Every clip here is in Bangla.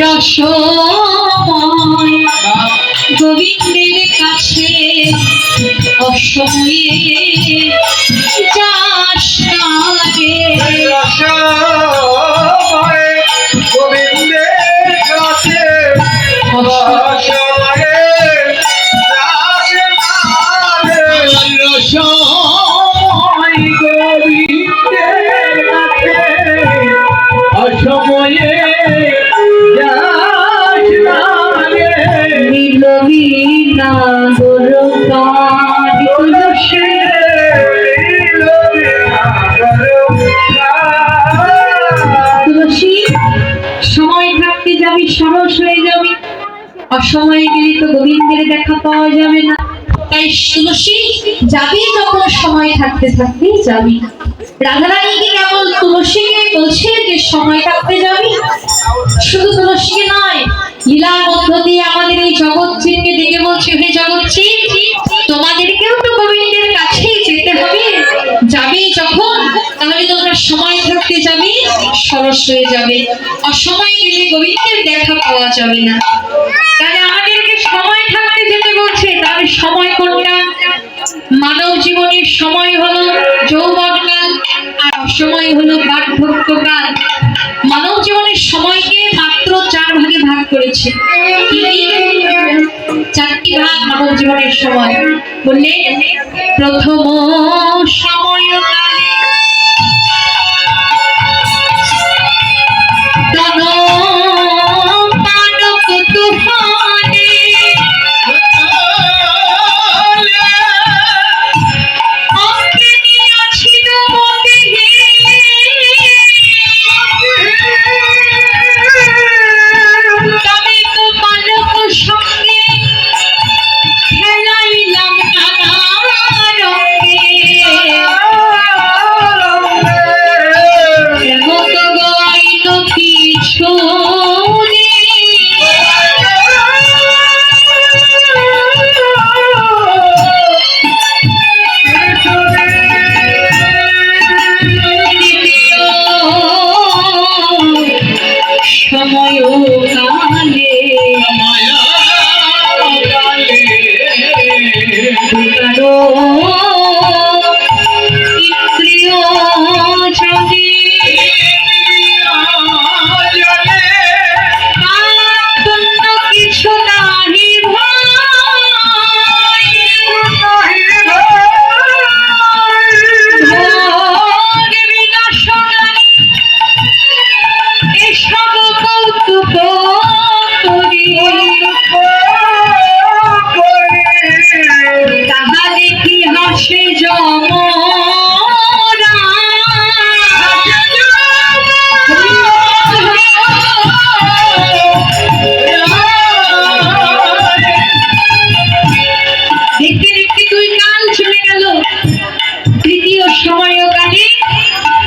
যাস গোবিন্দের কাছে অসময়ে তো গোবিন্দের দেখা পাওয়া যাবে না। তাই তুলসী, যাবি যখন সময় থাকতে থাকতে যাবি। রাধারানীকে কেবল তুলসীকে বলছে যে সময় থাকতে যাবি? শুধু তুলসীকে নয়, লীলার মধ্য আমাদের এই জগৎজিকে ডেকে বলছে, হে জগৎজি তোমাদেরকেও তো গোবিন্দের কাছেই যেতে হবে। যাবে যখন, তাহলে তোমরা সময় থাকতে যাবে, সরস হয়ে যাবে। অসময় গেলে গোবিন্দের দেখা পাওয়া যাবে না। তাহলে জীবনের সময় হলো যৌবনকাল আর অসময় হলো বার্ধক্যকাল মানব জীবনের সময়কে মাত্র চার ভাগে ভাগ করেছে? চারটি ভাগ মানব জীবনের সময়। বললে, প্রথম সময়কালে সময় কাল চলে গেল। তৃতীয় সময়কালে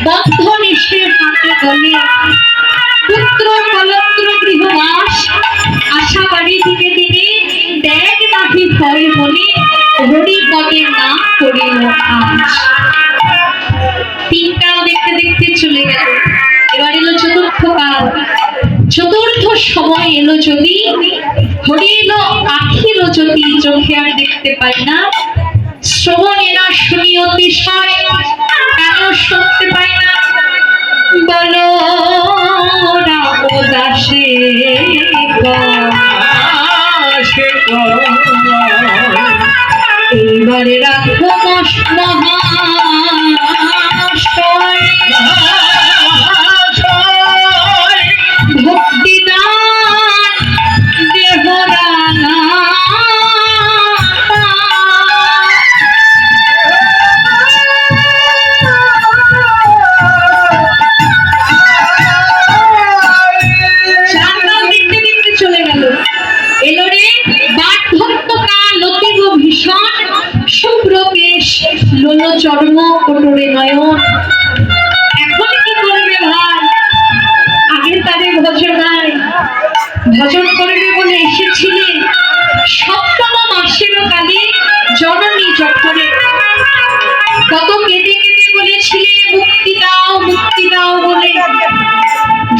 বন্ধন এসে হাতে গলে পুত্র কলত্র গৃহবাস আশা বাড়ি দিকে দিনে দেখ নাহি ভয় মনে হরি পদে করিল আজ। তিনটাও দেখতে দেখতে চলে গেল। এবার এলো চতুর্থ কাল। চতুর্থ সময় এলো যদি হরি এলো আখি যদি চোখে আর দেখতে পাই না। না শুনি অতিশয় কেন শুনতে পাই না। বলো দাসে এইবারে রাখো মহাশয় করবে বলে এসেছিলেন সপ্তম মাসের কালে জননী চক্করে কত কেঁদে কেঁদে বলেছিলে, মুক্তি দাও মুক্তি দাও বলে।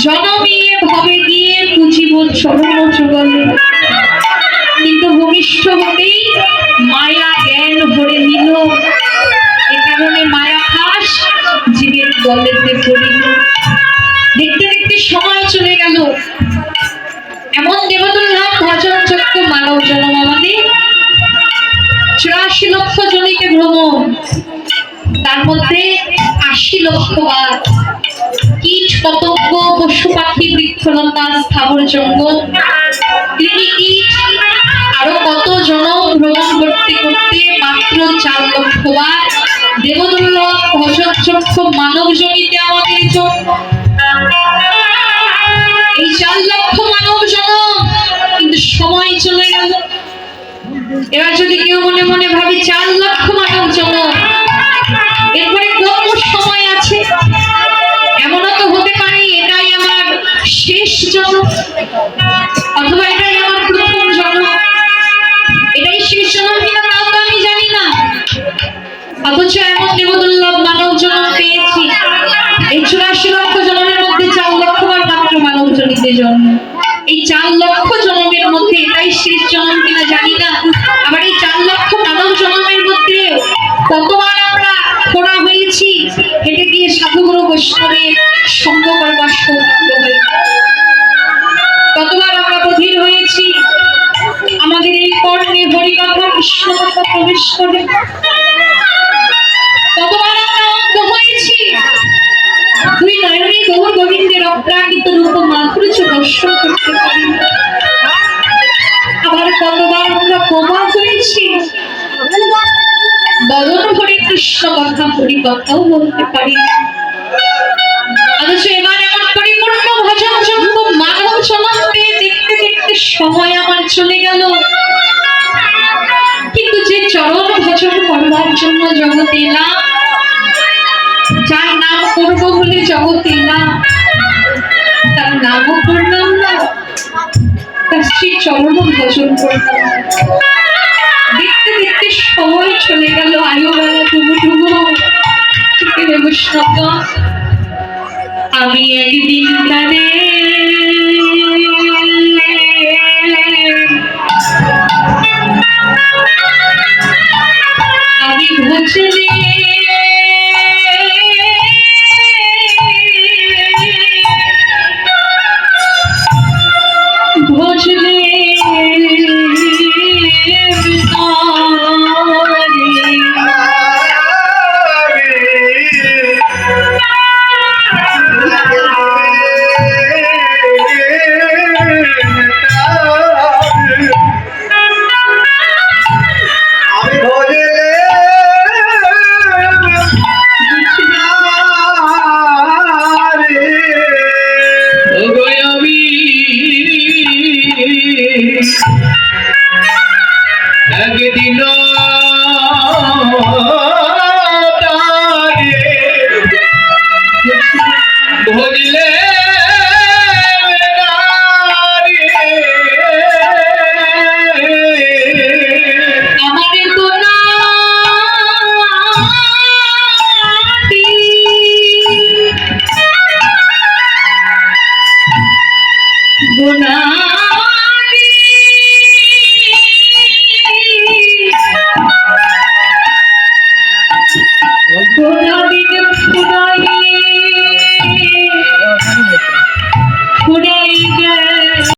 জনমিয়ে ভবে গিয়ে পুঁজিব চরণ যুগলে। কিন্তু ভূমিষ্ঠ হতেই মায়া জ্ঞান ভরে নিল। এ কারণে মায়া খাস জীবের গলেতে পড়িল। দেখতে দেখতে সময় চলে গেল। যোগ্য মানব জন্ম আমাদের চুরাশি লক্ষ জনিকে ভ্রমণ। তার মধ্যে আশি লক্ষ বার কীট, পতঙ্গ, পশু পাখি বৃক্ষলতা স্থাবর জঙ্গল। আরও কত জন ভ্রমণ করতে করতে মাত্র চার লক্ষ বার দেবদুল্লভ ভজন চক্ষ মানব জনিতে আমাদের জন্য। এই চার লক্ষ সময় চলে গেল। এবার যদি কেউ মনে মনে ভাবে চার লক্ষ মানব জনম এরপরে কত সময় আছে? এমনও তো হতে পারে এটাই আমার শেষ জন্ম, অথবা এটাই আমার প্রথম জন্ম। এটাই শেষ জন্ম কিনা তাও তো আমি জানি না। অথচ এমন দেবদুল্লভ মানব জন্ম পেয়েছি। এই চুরাশি লক্ষ জন্মের মধ্যে চার লক্ষ বার মাত্র মানব জন্ম। এই চার লক্ষ মধ্যে এটাই শেষ কিনা জানি না। আবার এই চার লক্ষ মানব জন্মের মধ্যে কতবার আমরা খোড়া হয়েছি, হেঁটে গিয়ে সাধুগুরু বৈষ্ণবের সঙ্গ করবার সৌভাগ্য হয়েছে কতবার আমরা বধির হয়েছি, আমাদের এই কর্ণে হরিকথা কৃষ্ণ কথা প্রবেশ করে। কতবার আমরা অন্ধ হয়েছি, দুই নয়নে গৌর গোবিন্দের অপ্রাকৃত রূপ মাধুর্য দর্শন করতে পারি বদন ভরে কৃষ্ণ কথা হরি বলতে পারি না। অথচ এবার এমন পরিপূর্ণ ভজন যোগ্য মানব জনমকে দেখতে দেখতে সময় আমার চলে গেল কিন্তু যে চরণ ভজন করবার জন্য জগতে এলাম, যার নাম করব বলে জগতে এলাম, তার নামও করলাম না, তার সেই চরণ ভজন করলাম না। সময় চলে গেল আয়ু বেলা ডুবু ডুবু হে বৈষ্ণব আমি একদিন কানে আমি ভজনে গুণা